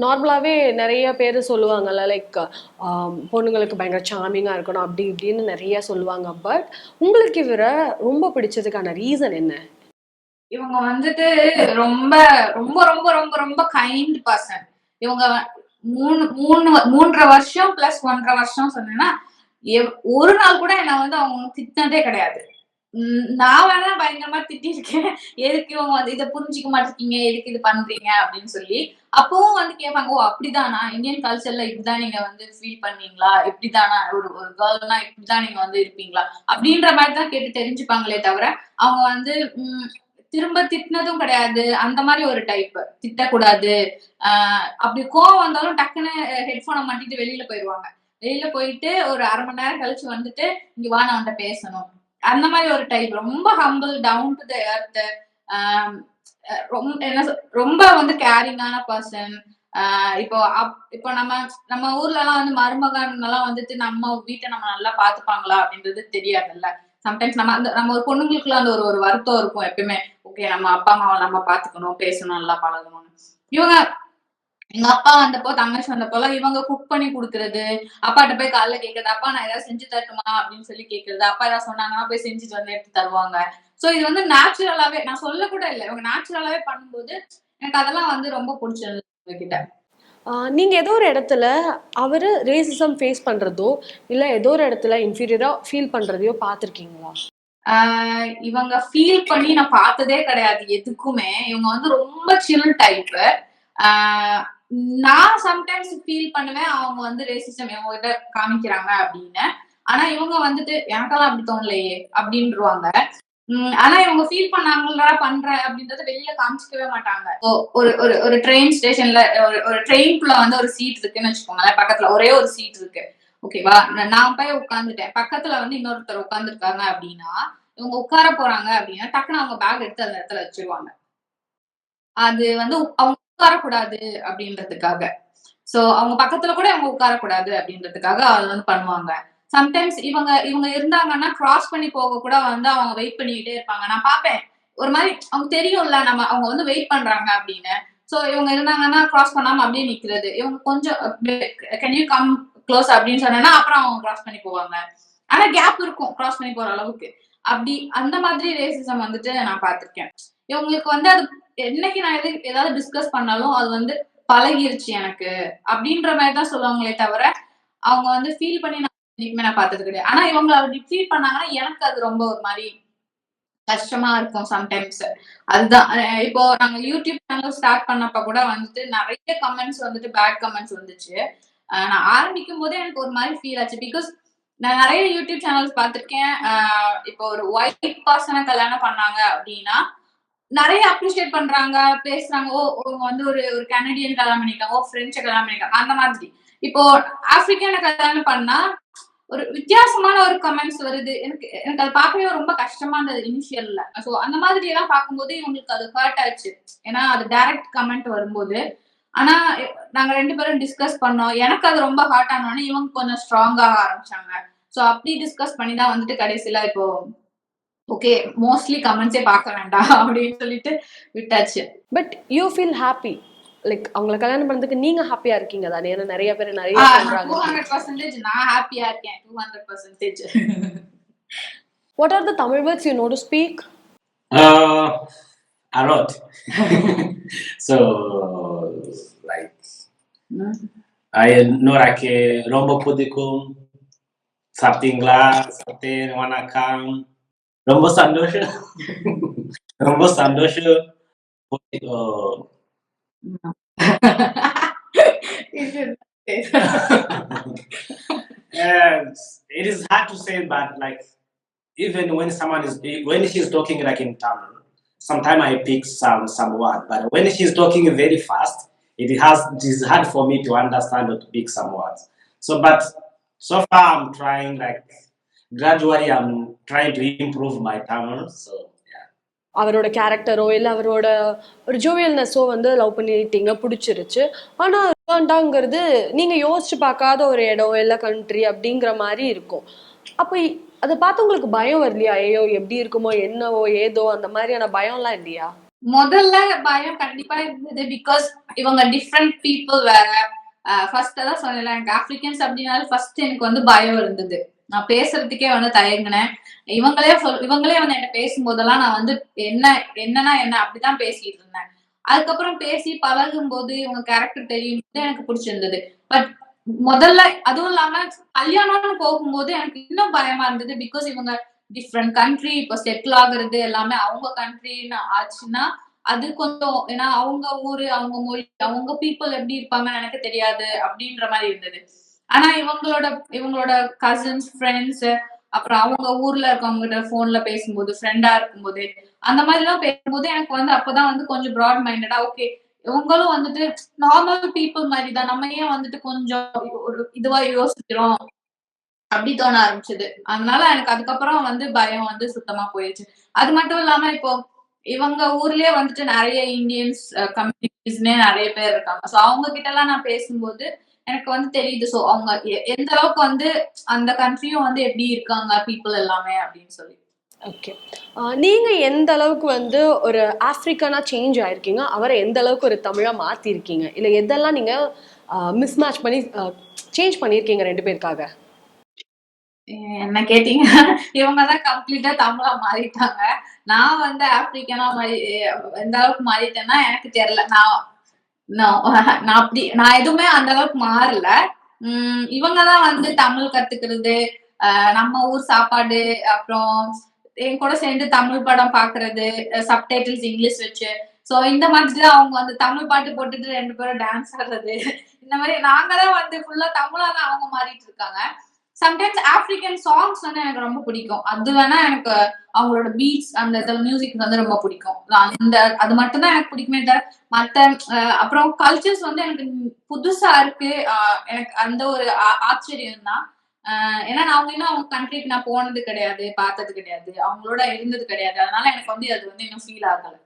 நார்மலாகவே நிறைய பேர் சொல்லுவாங்கல்ல லைக் பொண்ணுங்களுக்கு பயங்கர சாமிங்காக இருக்கணும் அப்படி இப்படின்னு நிறைய சொல்லுவாங்க. பட் உங்களுக்கு இவரை ரொம்ப பிடிச்சதுக்கான ரீசன் என்ன? இவங்க வந்துட்டு ரொம்ப ரொம்ப ரொம்ப ரொம்ப ரொம்ப கைண்ட் பர்சன் இவங்க மூணு மூணு மூன்றரை வருஷம் பிளஸ் ஒன்றரை வருஷம் சொன்னேன்னா எவ்- ஒரு நாள் கூட என்ன வந்து அவங்க திட்டினதே கிடையாது. நான் வேணா பயங்கரமா திட்டிருக்கேன் எதுக்கு இவங்க வந்து இதை புரிஞ்சுக்க மாட்டேங்க எதுக்கு இது பண்றீங்க? அப்படின்னு சொல்லி. அப்பவும் வந்து கேட்பாங்க ஓ அப்படிதானா? இந்தியன் கல்ச்சர்ல இப்படிதான் நீங்க வந்து ஃபீல் பண்ணீங்களா? இப்படிதானா? ஒரு ஒரு கேர்ள்னா இப்படிதான் நீங்க வந்து இருப்பீங்களா? அப்படின்ற மாதிரி தான் கேட்டு தெரிஞ்சுப்பாங்களே தவிர அவங்க வந்து உம் திரும்ப திட்டினதும் கிடையாது. அந்த மாதிரி ஒரு டைப் திட்டக்கூடாது. ஆஹ் அப்படி கோவம் வந்தாலும் டக்குன்னு ஹெட்போனை மாட்டிட்டு வெளியில போயிடுவாங்க. வெளியில போயிட்டு ஒரு அரை மணி நேரம் கழிச்சு வந்துட்டு இங்க வா நான் அவன்கிட்ட பேசணும். அந்த மாதிரி ஒரு டைப் ரொம்ப humble down to the earth ரொம்ப என்ன ரொம்ப வந்து கேரிங்கான பர்சன் இப்போ அப்- இப்போ நம்ம நம்ம ஊர்ல எல்லாம் வந்து மருமகன் எல்லாம் வந்துட்டு நம்ம வீட்டை நம்ம நல்லா பாத்துப்பாங்களா அப்படின்றது தெரியாதுல்ல. சம்டைம்ஸ் நம்ம அந்த நம்ம ஒரு பொண்ணுங்களுக்குள்ள அந்த ஒரு ஒரு வருத்தம் இருக்கும் எப்பயுமே. ஓகே நம்ம அப்பா அம்மாவை நம்ம பாத்துக்கணும் பேசணும் நல்லா பழகணும்னு. இவங்க எங்க அப்பா வந்தப்போ தங்கச்சி வந்தப்போலாம் இவங்க குக் பண்ணி கொடுக்கறது அப்பாட்ட போய் காலைல கேக்குறது அப்பா நான் ஏதாவது செஞ்சு தரட்டுமா? அப்படின்னு சொல்லி கேக்குறது. அப்பா ஏதாவது சொன்னாங்கன்னா போய் செஞ்சுட்டு வந்து எடுத்து தருவாங்க. சோ இது வந்து நேச்சுரலாவே நான் சொல்ல கூட இல்லை. இவங்க நேச்சுரலாவே பண்ணும்போது எனக்கு அதெல்லாம் வந்து ரொம்ப பிடிச்சது ஆஹ் நீங்க ஏதோ ஒரு இடத்துல அவர் ரேசிசம் ஃபேஸ் பண்றதோ இல்ல ஏதோ ஒரு இடத்துல இன்ஃபீரியரா ஃபீல் பண்றதையோ பார்த்திருக்கீங்களா? ஆஹ் இவங்க ஃபீல் பண்ணி நான் பார்த்ததே கிடையாது எதுக்குமே. இவங்க வந்து ரொம்ப சில் டைப் நான் சம்டைம்ஸ் ஃபீல் பண்ணுவேன் அவங்க வந்து ரேசிசம் இவங்க கிட்ட காமிக்கிறாங்க அப்படின்னு. ஆனா இவங்க வந்துட்டு எனக்கெல்லாம் அப்படி தோணலையே அப்படின்ருவாங்க உம் ஆனா இவங்க ஃபீல் பண்ணாங்களா பண்ற அப்படின்றத வெளியில காமிச்சிக்கவே மாட்டாங்க. ஒரு ஒரு ஒரு ட்ரெயின் ஸ்டேஷன்ல ஒரு ஒரு ட்ரெயின்குள்ள வந்து ஒரு சீட் இருக்குன்னு வச்சுக்கோங்களேன் பக்கத்துல ஒரே ஒரு சீட் இருக்கு. ஓகேவா நான் போய் உட்காந்துட்டேன் பக்கத்துல வந்து இன்னொருத்தர் உட்காந்துருக்காங்க அப்படின்னா இவங்க உட்கார போறாங்க அப்படின்னா டக்குன்னு அவங்க பேக் எடுத்து அந்த இடத்துல வச்சிருவாங்க. அது வந்து அவங்க உட்காரக்கூடாது அப்படின்றதுக்காக. சோ அவங்க பக்கத்துல கூட அவங்க உட்காரக்கூடாது அப்படின்றதுக்காக அது வந்து பண்ணுவாங்க. சம்டைம்ஸ் இவங்க இவங்க இருந்தாங்கன்னா கிராஸ் பண்ணி போக கூட வந்து அவங்க வெயிட் பண்ணிக்கிட்டே இருப்பாங்க. நான் பாப்பேன் ஒரு மாதிரி அவங்க தெரியும்ல நம்ம அவங்க வந்து வெயிட் பண்றாங்க அப்படின்னு. சோ இவங்க இருந்தாங்கன்னா கிராஸ் பண்ணாம அப்படியே நிக்கிறது. இவங்க கொஞ்சம் கேன் யூ கம் க்ளோஸ் அப்படின்னு சொன்னா அப்புறம் அவங்க கிராஸ் பண்ணி போவாங்க. ஆனா கேப் இருக்கும் கிராஸ் பண்ணி போற அளவுக்கு. அப்படி அந்த மாதிரி ரேசிசம் வந்துட்டு நான் பார்த்திருக்கேன். இவங்களுக்கு வந்து அது என்னைக்கு நான் எது ஏதாவது டிஸ்கஸ் பண்ணாலும் அது வந்து பழகிருச்சு எனக்கு. அப்படின்ற மாதிரி தான் சொல்லுவாங்களே தவிர அவங்க வந்து ஃபீல் பண்ணி நான் என்னைக்குமே நான் பார்த்தது கிடையாது. ஆனா இவங்க அப்படி ஃபீல் பண்ணாங்கன்னா எனக்கு அது ரொம்ப ஒரு மாதிரி கஷ்டமா இருக்கும் சம்டைம்ஸ் அதுதான். இப்போ நாங்க யூடியூப் சேனல் ஸ்டார்ட் பண்ணப்ப கூட வந்துட்டு நிறைய கமெண்ட்ஸ் வந்துட்டு பேட் கமெண்ட்ஸ் வந்துச்சு. நான் ஆரம்பிக்கும் போதே எனக்கு ஒரு மாதிரி ஃபீல் ஆச்சு. பிகாஸ் நான் நிறைய யூடியூப் சேனல்ஸ் பார்த்துருக்கேன். இப்போ ஒரு ஒயிட் பர்சனை கல்யாணம் பண்ணாங்க அப்படின்னா நிறைய அப்ரிஷியேட் பண்றாங்க பேசுறாங்க. ஓ வந்து ஒரு ஒரு கனடியன் கல்யாணம் பண்ணிருக்காங்க ஓ பிரெஞ்சை கல்யாணம் பண்ணிருக்காங்க அந்த மாதிரி. இப்போ ஆப்பிரிக்கான கல்யாணம் பண்ணா ஒரு வித்தியாசமான ஒரு கமெண்ட்ஸ் வருது. எனக்கு எனக்கு அது பார்க்கவே ரொம்ப கஷ்டமா இருந்தது இனிஷியல்ல ஸோ அந்த மாதிரி எல்லாம் பார்க்கும்போது இவங்களுக்கு அது ஹர்ட் ஆயிடுச்சு ஏன்னா அது டைரக்ட் கமெண்ட் வரும்போது. ஆனா நாங்க ரெண்டு பேரும் டிஸ்கஸ் பண்ணோம். எனக்கு அது ரொம்ப ஹார்ட் ஆனோடனே இவங்க கொஞ்சம் ஸ்ட்ராங்காக ஆரம்பிச்சாங்க. ஸோ அப்படி டிஸ்கஸ் பண்ணி தான் வந்துட்டு கடைசியில இப்போ ஓகே மோஸ்ட்லி கமெண்ட்ஸே பார்க்க வேண்டாம் அப்படின்னு சொல்லிட்டு விட்டாச்சு. But you feel happy like அவங்கள கல்யாணம் பண்ணதுக்கு நீங்க ஹாப்பியா இருக்கீங்க தானே? ஏன்னா நிறைய பேர் நிறைய டூ சொல்றாங்க ஹண்ட்ரட் பர்சன்டேஜ் நான் ஹாப்பியா இருக்கேன். Two hundred percentage what are the Tamil words you know to speak Uh, a lot. so, like, I know like Rombo Pudikum, something la, something wanakam, Rombo Sandosha, uh, and it is hard to say, but like, even when someone is when she's talking like in Tamil, sometimes I pick some some word, but when she's talking very fast, it has it is hard for me to understand or to pick some words. So, but so far I'm trying like gradually I'm trying to improve my Tamil. So. அவரோட கேரக்டரோ இல்லை அவரோட ஒரு ஜோவியல்னஸோ வந்து love பண்ணிட்டீங்க பிடிச்சிருச்சு. ஆனால் வேண்டாங்கிறது நீங்கள் யோசிச்சு பார்க்காத ஒரு இடம் இல்லை கண்ட்ரி அப்படிங்கிற மாதிரி இருக்கும். அப்போ அதை பார்த்து உங்களுக்கு பயம் வரலையா? ஐயோ எப்படி இருக்குமோ என்னவோ ஏதோ அந்த மாதிரியான பயம்லாம் இல்லையா? முதல்ல பயம் கண்டிப்பா இருந்தது பிகாஸ் இவங்க டிஃப்ரெண்ட் பீப்புள் வேற. ஃபர்ஸ்ட் தான் சொன்னேன்ல எனக்கு ஆப்பிரிக்கன்ஸ் அப்படின்னால ஃபர்ஸ்ட் எனக்கு வந்து பயம் இருந்தது. நான் பேசுறதுக்கே வந்து தயங்கினேன். இவங்களே சொல் இவங்களே வந்து என்கிட்ட பேசும்போதெல்லாம் நான் வந்து என்ன என்னன்னா என்ன அப்படிதான் பேசிட்டு இருந்தேன். அதுக்கப்புறம் பேசி பழகும் போது இவங்க கேரக்டர் தெரியும் எனக்கு பிடிச்சிருந்தது. பட் முதல்ல அதுவும் இல்லாம கல்யாணம்னு போகும்போது எனக்கு இன்னும் பயமா இருந்தது பிகாஸ் இவங்க டிஃப்ரெண்ட் கண்ட்ரி இப்போ செட்டில் ஆகுறது எல்லாமே அவங்க கண்ட்ரின்னு ஆச்சுன்னா அது கொஞ்சம் ஏன்னா அவங்க ஊரு அவங்க மொழி அவங்க பீப்புள் எப்படி இருப்பாங்கன்னு எனக்கு தெரியாது அப்படின்ற மாதிரி இருந்தது. ஆனா இவங்களோட இவங்களோட கசின்ஸ் ஃப்ரெண்ட்ஸ் அப்புறம் அவங்க ஊர்ல இருக்கவங்க கிட்ட போன்ல பேசும்போது ஃப்ரெண்டா இருக்கும்போது அந்த மாதிரி எல்லாம் பேசும்போது எனக்கு வந்து அப்பதான் வந்து கொஞ்சம் ப்ராட் மைண்டடா ஓகே இவங்களும் வந்துட்டு நார்மல் பீப்புள் மாதிரி தான் நம்ம ஏன் வந்துட்டு கொஞ்சம் ஒரு இதுவா யோசிக்கிறோம்? அப்படி தோண ஆரம்பிச்சது. அதனால எனக்கு அதுக்கப்புறம் வந்து பயம் வந்து சுத்தமா போயிடுச்சு அது மட்டும் இல்லாம இப்போ இவங்க ஊர்லயே வந்துட்டு நிறைய இந்தியன்ஸ் கம்யூனிட்டிஸ்னே நிறைய பேர் இருக்காங்க. சோ அவங்க கிட்ட எல்லாம் நான் பேசும்போது எனக்கு வந்து தெரியுது. சோ அவங்க எந்த அளவுக்கு வந்து அந்த கண்ட்ரியும் வந்து எப்படி இருக்காங்க பீப்புள் எல்லாமே அப்படின்னு சொல்லி. ஓகே நீங்க எந்த அளவுக்கு வந்து ஒரு ஆப்பிரிக்கனா சேஞ்ச் ஆயிருக்கீங்க? அவரை எந்த அளவுக்கு ஒரு தமிழா மாத்திருக்கீங்க? இல்ல எதெல்லாம் நீங்க மிஸ் மேட்ச் பண்ணி சேஞ்ச் பண்ணிருக்கீங்க ரெண்டு பேருக்காக? என்ன கேட்டீங்க? இவங்க தான் கம்ப்ளீட்டா தமிழா மாறிட்டாங்க. நான் வந்து ஆப்பிரிக்கனா மாறி எந்த அளவுக்கு மாறிட்டேன்னா எனக்கு தெரியல. நான் நான் அப்படி நான் எதுவுமே அந்த அளவுக்கு மாறல. உம் இவங்கதான் வந்து தமிழ் கத்துக்கிறது. நம்ம ஊர் சாப்பாடு அப்புறம் என் கூட சேர்ந்து தமிழ் படம் பாக்குறது சப்டைட்டில்ஸ் இங்கிலீஷ் வச்சு. சோ இந்த மாதிரி தான் அவங்க வந்து தமிழ் பாட்டு போட்டுட்டு ரெண்டு பேரும் டான்ஸ் ஆடுறது. இந்த மாதிரி நாங்க தான் வந்து ஃபுல்லா தமிழா தான் அவங்க மாறிட்டு இருக்காங்க. சம்டைம்ஸ் ஆப்பிரிக்கன் சாங்ஸ் வந்து எனக்கு ரொம்ப பிடிக்கும். அது வேணா எனக்கு அவங்களோட பீட்ஸ் அந்த இதில் மியூசிக் வந்து ரொம்ப பிடிக்கும். அந்த அது மட்டும் தான் எனக்கு பிடிக்குமே தவிர மற்ற அப்புறம் கல்ச்சர்ஸ் வந்து எனக்கு புதுசா இருக்கு. எனக்கு அந்த ஒரு ஆச்சரியம் தான் ஏன்னா நான் அவங்க இன்னும் அவங்க கண்ட்ரிக்கு நான் போனது கிடையாது பார்த்தது கிடையாது. அவங்களோட இருந்தது கிடையாது. அதனால எனக்கு வந்து அது வந்து இன்னும் ஃபீல் ஆகலை.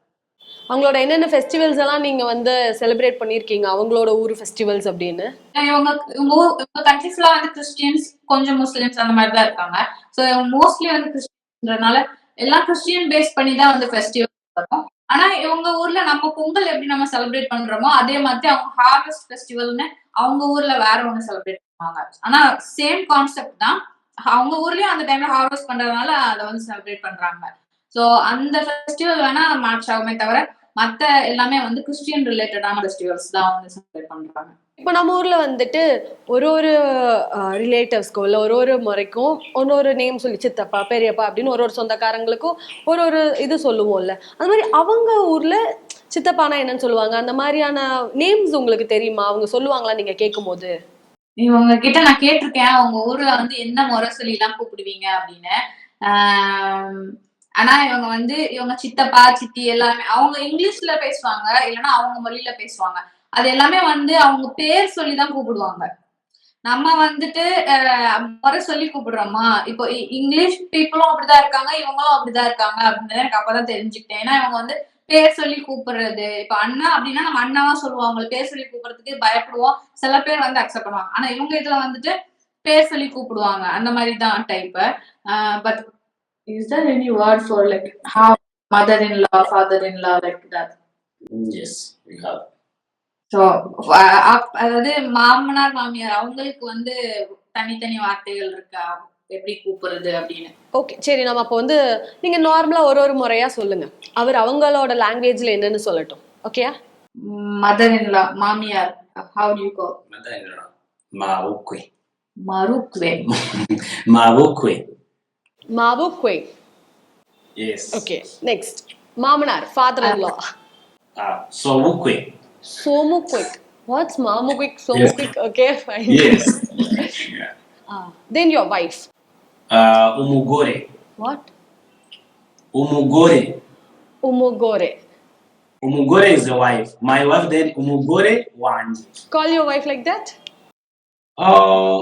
அவங்களோட என்னென்ன ஃபெஸ்டிவல்ஸ் எல்லாம் நீங்க வந்து செலிப்ரேட் பண்ணிருக்கீங்க? அவங்களோட ஊர் ஃபெஸ்டிவல்ஸ் அப்படின்னு. இவங்க இவங்க ஊ- கண்ட்ரிஸ்ல வந்து கிறிஸ்டியன்ஸ் கொஞ்சம் முஸ்லிம்ஸ் அந்த மாதிரி தான் இருக்காங்க. ஸோ இவங்க மோஸ்ட்லி வந்து கிறிஸ்டியன்றனால எல்லாம் கிறிஸ்டியன் பேஸ் பண்ணி தான் வந்து ஃபெஸ்டிவல் வரும் ஆனா இவங்க ஊர்ல நம்ம பொங்கல் எப்படி நம்ம செலிப்ரேட் பண்றோமோ அதே மாதிரி அவங்க ஹார்வெஸ்ட் ஃபெஸ்டிவல்னு அவங்க ஊர்ல வேற ஒன்று செலிப்ரேட் பண்ணுவாங்க. ஆனா சேம் கான்செப்ட் தான். அவங்க ஊர்லயும் அந்த டைம்ல ஹார்வெஸ்ட் பண்றதுனால அதை வந்து செலிப்ரேட் பண்றாங்க. சோ அந்த ஃபெஸ்டிவல் வேணா மேட்ச் ஆகுமே தவிர மத்த எல்லாமே வந்து கிறிஸ்டியன் ரிலேட்டடான ஃபெஸ்டிவல்ஸ் தான் வந்து செலிப்ரேட் பண்றாங்க. இப்போ நம்ம ஊர்ல வந்துட்டு ஒரு ஒரு ரிலேட்டிவ்ஸ்க்கோ இல்லை ஒரு ஒரு முறைக்கும் ஒரு ஒரு நேம் சொல்லி சித்தப்பா பெரியப்பா அப்படின்னு ஒரு ஒரு சொந்தக்காரங்களுக்கும் ஒரு ஒரு இது சொல்லுவோம்ல. அந்த மாதிரி அவங்க ஊர்ல சித்தப்பானா என்னன்னு சொல்லுவாங்க? அந்த மாதிரியான நேம்ஸ் உங்களுக்கு தெரியுமா? அவங்க சொல்லுவாங்களா நீங்க கேட்கும்போது இவங்க கிட்ட நான் கேட்டிருக்கேன். அவங்க ஊர்ல வந்து என்ன முறை சொல்லி எல்லாம் கூப்பிடுவீங்க அப்படின்னு. ஆனா இவங்க வந்து இவங்க சித்தப்பா சித்தி எல்லாமே அவங்க இங்கிலீஷ்ல பேசுவாங்க இல்லைன்னா அவங்க மொழியில பேசுவாங்க. அது எல்லாமே வந்து அவங்க பேர் சொல்லிதான் கூப்பிடுவாங்க. நம்ம வந்துட்டு அஹ், முறை சொல்லி கூப்பிடுறோமா? இப்போ இ- இங்கிலீஷ் பீப்புளும் அப்படிதான் இருக்காங்க இவங்களும் அப்படிதான் இருக்காங்க அப்படின்னு எனக்கு அப்பதான் தெரிஞ்சுக்கிட்டேன். ஏன்னா இவங்க வந்து பேர் சொல்லி கூப்பிடுறது. இப்ப அண்ணா அப்படின்னா நம்ம அண்ணாவா சொல்லுவோம். அவங்களுக்கு பேர் சொல்லி கூப்பிடுறதுக்கு பயப்படுவோம். சில பேர் வந்து அக்செப்ட் பண்ணுவாங்க. ஆனா இவங்க இதுல வந்துட்டு பேர் சொல்லி கூப்பிடுவாங்க. அந்த மாதிரி தான் type but is there any word for like how mother in law father in law like that Yes, we have. So அதாவது மாமனார் மாமியார் அவங்களுக்கு வந்து தனித்தனி வார்த்தைகள் இருக்கா எப்படி கூப்பிடுறது அப்படின்னு ஓகே சரி நம்ம அப்போ வந்து நீங்க நார்மலா ஒரு ஒரு முறையா சொல்லுங்க அவர் அவங்களோட லாங்குவேஜ்ல என்னன்னு சொல்லட்டும் ஓகேயா மதர் இன் லா மாமியார் how you go Mother-in-law. Mabukwe. மருக்வே Mabukwe. மாபு குவை Yes. ஓகே நெக்ஸ்ட் மாமனார் father in law Uh, Sobukwe. சோமு குவிக் வாட்ஸ் மாமு குவிக் சோமு Yes. Quick okay fine Yes. yeah. Then your wife Uh, umugore. What Umugore. உமுகோரே Umugore is the wife. My wife then umugore wanje. Call your wife like that Oh,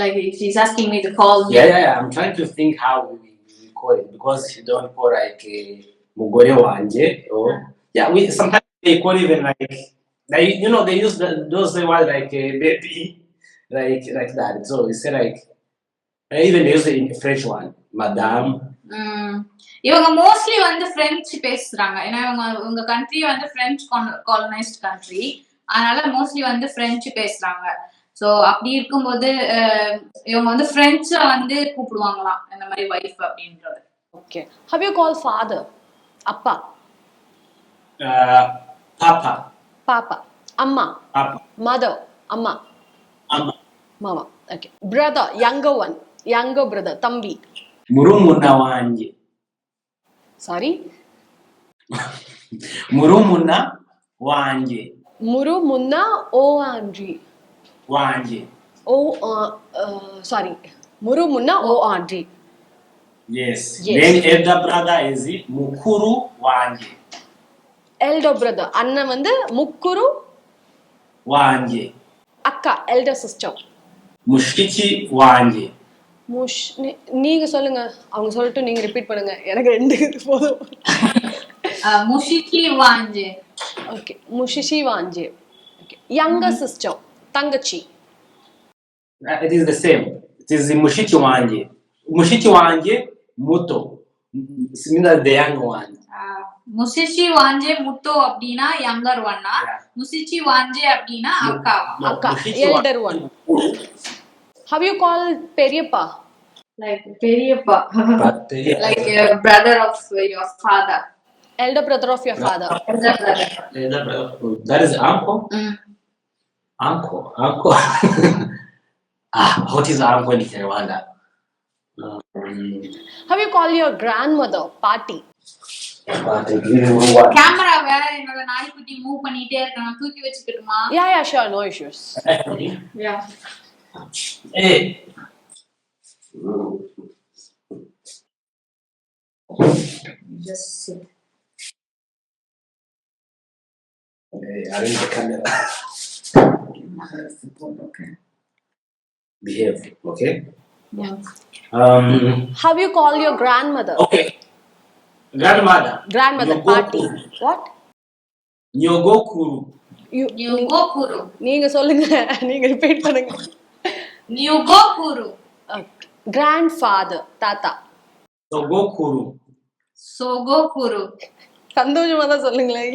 Like she's asking me to call me yeah, yeah, yeah. I'm trying to think how we, we call it because you don't call like uh, mugore wanje or yeah. We sometimes they call even like they you know they use the, those the word like uh, baby like like that. So we say like uh, even they use the in French one, madame. உம் இவங்க mostly வந்து French பேசுறாங்க ஏன்னா இவங்க இவங்க country வந்து French colonised country அதனால mostly வந்து French பேசுறாங்க சோ அப்படி இருக்கும்போது இவங்க வந்து பிரெஞ்ச வந்து கூப்பிடுவாங்களாம் இந்த மாதிரி வைஃப் அப்படின்றது. Okay how you call father அப்பா? Uh, Papa. பாப்பா. அம்மா? Papa. மதர் அம்மா? Amma. மாமா. Okay brother younger one younger brother தம்பி. wanje. Sorry Murumuna wanje. முரு முன்னா ஓ ஆண்ட்ரி Wanje. ஓ சாரி முரு முன்னா ஓ ஆண்ட்ரி Yes. Yes. Then elder brother is mukuru wanje. Elder brother அண்ணன் வந்து முக்குரு Wanje. அக்கா எல்டர் சிஸ்டர் Mushiki wanje. முஷ் நீங்க சொல்லுங்க அவங்க சொல்லிட்டு நீங்க ரிப்பீட் பண்ணுங்க. எனக்கு ரெண்டு போதும். அஹ், முஷிக்கி வாஞ்சு ஓகே முஷிஷி வாஞ்சே ஓகே யங்கர் சிஸ்டர் தங்கச்சி Uh, It is the same. It is mushiki wanje. Mushiki wanje muto. Similar the young one. முசிச்சி வாஞ்சே முத்தோ அப்படின்னா யங்கர் ஒன்னா Yeah. முசிச்சி வாஞ்சே அப்படின்னா அக்காவா No, அக்கா mushiki elder one how you call periyappa like periyappa But, uh, like brother of your father elder brother of your father elder brother. That is uncle. Uncle. Uncle. ah, what is uncle in Rwanda? Um, how you call your grandmother paati but it really what? கேமராவை என்னோட நாய்க்குட்டி move பண்ணிட்டே இருக்காங்க தூக்கி வச்சுக்கிட்டுமா yeah yeah sure no issues Hey. Just Hey, arrange the camera. Behave, okay? Um, how you call your grandmother okay. Grandmother. Mother Nyogokuru. பாட்டி what Nyogokuru. நியூகோகுரு நீங்க சொல்லுங்க நீங்க ரிப்பீட் பண்ணுங்க நியூகோகுரு கிராண்ட் ஃபாதர் தாத்தா Sogokuru. சோகோகுரு சந்தோஷமா தான் சொல்லுங்களேன்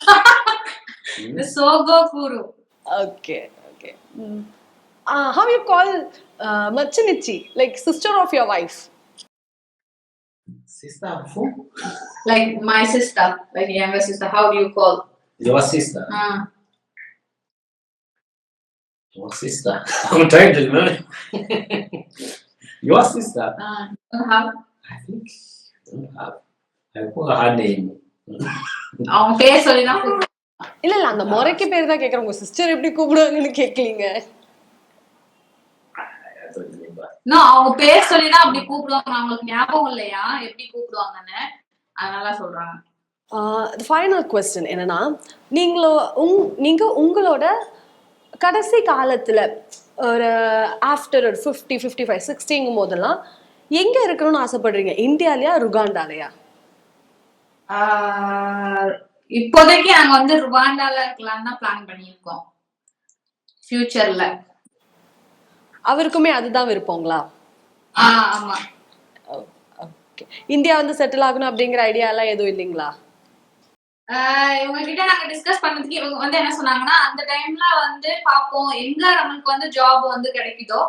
சோகோகுரு Okay, okay. Mm. Uh, how you call uh, Machinichi, like sister of your wife? Sister of who? Like my sister, like younger sister, how do you call? Your sister. Uh. Your sister. I'm trying to remember. your sister. Uh, don't have. I think I don't have. I call her name. Oh, okay, sorry, nothing. இல்ல இல்ல அந்த முறைக்கு பேர் தான் கேக்குறேன். உங்க sister எப்படி கூப்பிடுவாங்கன்னு. No, அவங்க பேர் சொல்லி தான் அப்படி கூப்பிடுவாங்க. அவங்களுக்கு ஞாபகம் இல்லையா? எப்படி கூப்பிடுவாங்கன்னு? அதனால சொல்றாங்க. ஃபைனல் கொஸ்டின் என்னன்னா நீங்களோ உங் நீங்க உங்களோட கடைசி காலத்துல ஒரு ஆஃப்டர் ஒரு ஃபிஃப்டி ஃபிஃப்டி ஃபைவ் சிக்ஸ்டிங்கும் போதெல்லாம் எங்க இருக்கணும்னு ஆசைப்படுறீங்க? இந்தியாலயா ருகாண்டாலயா? ஆஹ் இப்போதைக்கு நாங்க வந்து ருவாண்டால இருக்கலாம்னு தான் பிளான் பண்ணியிருக்கோம். ஃபியூச்சர்ல அவருக்குமே அதுதான் விருப்பங்களா? ஆமா. ஓகே. இந்தியா வந்து செட்டில் ஆகணும் அப்படிங்கிற ஐடியா எல்லாம் எதுவும் இல்லைங்களா? இவங்க கிட்ட நாங்க டிஸ்கஸ் பண்ணதுக்கு இவங்க வந்து என்ன சொன்னாங்கன்னா அந்த டைம்ல வந்து பாப்போம் எங்க நம்மளுக்கு வந்து ஜாப் வந்து கிடைக்குதோ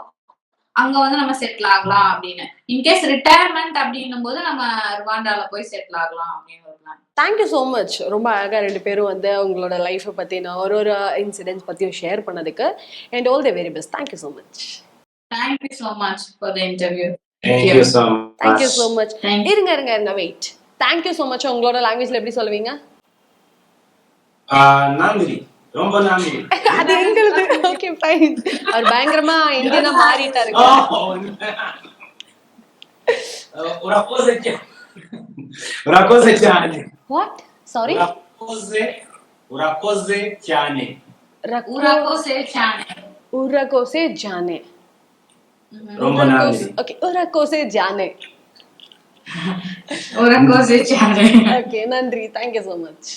அங்க வந்து நம்ம செட்டில் ஆகலாம் அப்படின்னு. இன்கேஸ் ரிட்டையர்மெண்ட் அப்படின்னும் போது நம்ம ருவாண்டால போய் செட்டில் ஆகலாம் அப்படின்னு ஒரு பிளான் தேங்க்யூ ஸோ மச் ரொம்ப அழகாக ரெண்டு பேரும் வந்து உங்களோட லைஃப்பை பற்றின ஒரு ஒரு இன்சிடென்ட்ஸ் பற்றியும் ஷேர் பண்ணதுக்கு and all the very best thank you so much thank you so much for the interview Thank you. you so much. Thank you so much. இருங்க இருங்க இருங்க வெயிட் தேங்க்யூ ஸோ மச் உங்களோட லாங்குவேஜ்ல எப்படி சொல்லுவீங்க? Uh, Namiri. Rombo Namiri. அது எங்களுது okay fine அவர் பயங்கரமா இந்தியனா மாறிட்டாரு. Oh, uh, urakoze cyane urakoze cyane what sorry urakoze urakoze cyane ஊராக்கோ சே சானே உரகோசே ஜானே ரொம்ப நன்றி. ஓகே உரகோசே ஜானே ஊராக்கோ சே சானே ஓகே நன்றி. Thank you so much